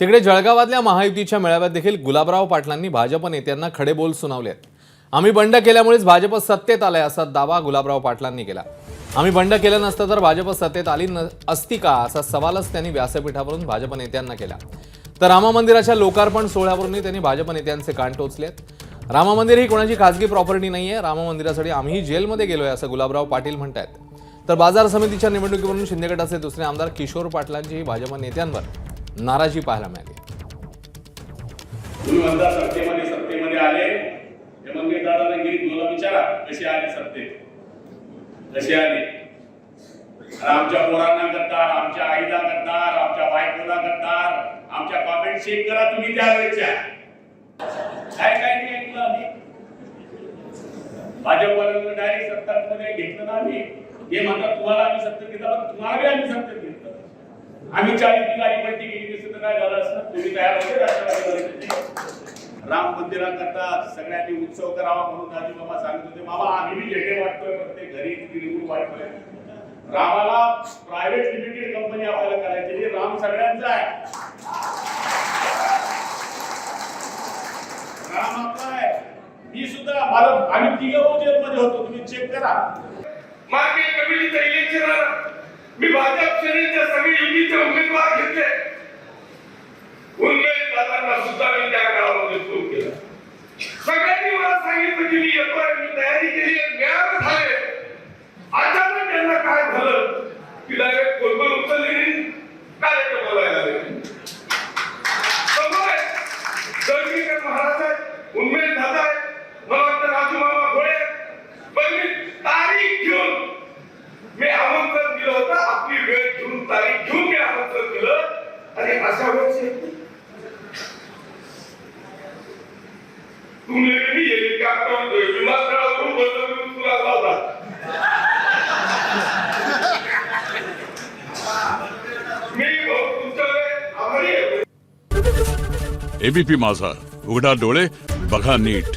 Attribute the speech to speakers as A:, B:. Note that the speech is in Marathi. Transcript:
A: तिकडे जळगावातल्या महायुतीच्या मेळाव्यात देखील गुलाबराव पाटलांनी भाजप नेत्यांना खडे बोल सुनावले आहेत. आम्ही बंड केल्यामुळेच भाजप सत्तेत आलाय असा दावा गुलाबराव पाटलांनी केला. आम्ही बंड केलं नसतं तर भाजप सत्तेत आली न असती का असा सवालच त्यांनी व्यासपीठावरून भाजप नेत्यांना केला. तर रामा मंदिराच्या लोकार्पण सोहळ्यावरूनही त्यांनी भाजप नेत्यांचे कान टोचलेत रामा मंदिर ही कोणाची खासगी प्रॉपर्टी नाही आहे रामा मंदिरासाठी आम्ही जेलमध्ये गेलोय असं गुलाबराव पाटील म्हणतायत. तर बाजार समितीच्या निवडणुकीवरून शिंदे गटाचे दुसरे आमदार किशोर पाटलांचीही भाजप नेत्यांवर नाराजी पाहायला मिळाली.
B: तुम्ही म्हणता सत्तेमध्ये सत्तेमध्ये आले. हे मंदिर दादाने गिरी विचारा कसे आले सत्तेत कसे आले? आमच्या पोरांना गद्दार आमच्या आईला गद्दार आमच्या बायकोला गद्दार आमच्या कॉमेंट चेक करा तुम्ही त्यावेळेच्या. काय काय नाही ऐकलं आम्ही? भाजपवाल्यांना डायरेक्ट सत्तामध्ये घेतलं ना आम्ही. हे म्हणतात तुम्हाला आम्ही सत्तेत घेतलं पण तुम्हाला आम्ही सत्तेत घेतलं. आम्ही चाळीस गाडी पलटी केली नसतं तर काय झालं असतं? तुम्ही तयार होते राष्ट्रवादीमध्ये राम मंदिराकरता सगळ्यांनी उत्सव करावा म्हणून दादी बाबा सांगत होते बाबा आम्ही बी झेंडे वाटतोय प्रत्येक घरी तिरंगू वाटतोय. रामाला प्रायव्हेट लिमिटेड कंपनी आपल्याला करायची आहे. राम सगळ्यांचा आहे. राम आपला आहे. मी सुद्धा मला आम्ही तिघं जेलमध्ये होतो तुम्ही चेक करा.
C: मी भाजप सेनेचे सगळे युतीचे उमेदवार घेतले. उन्मेष दादांना सुद्धा मी त्या काळामध्ये फोन केला. सगळ्यांनी मला सांगितलं की मी येतोय मी तयारी केली मेळावे झाले. अचानक त्यांना काय झालं? की डायरेक्ट कोलबल उचलली. नाही बोलायला लागले? महाराज आहेत. Unmesh Dumnezeu ca tontă, și mă stau cu bătătul cu la salda.
D: ABP Majha उघडा डोळे बघा नीट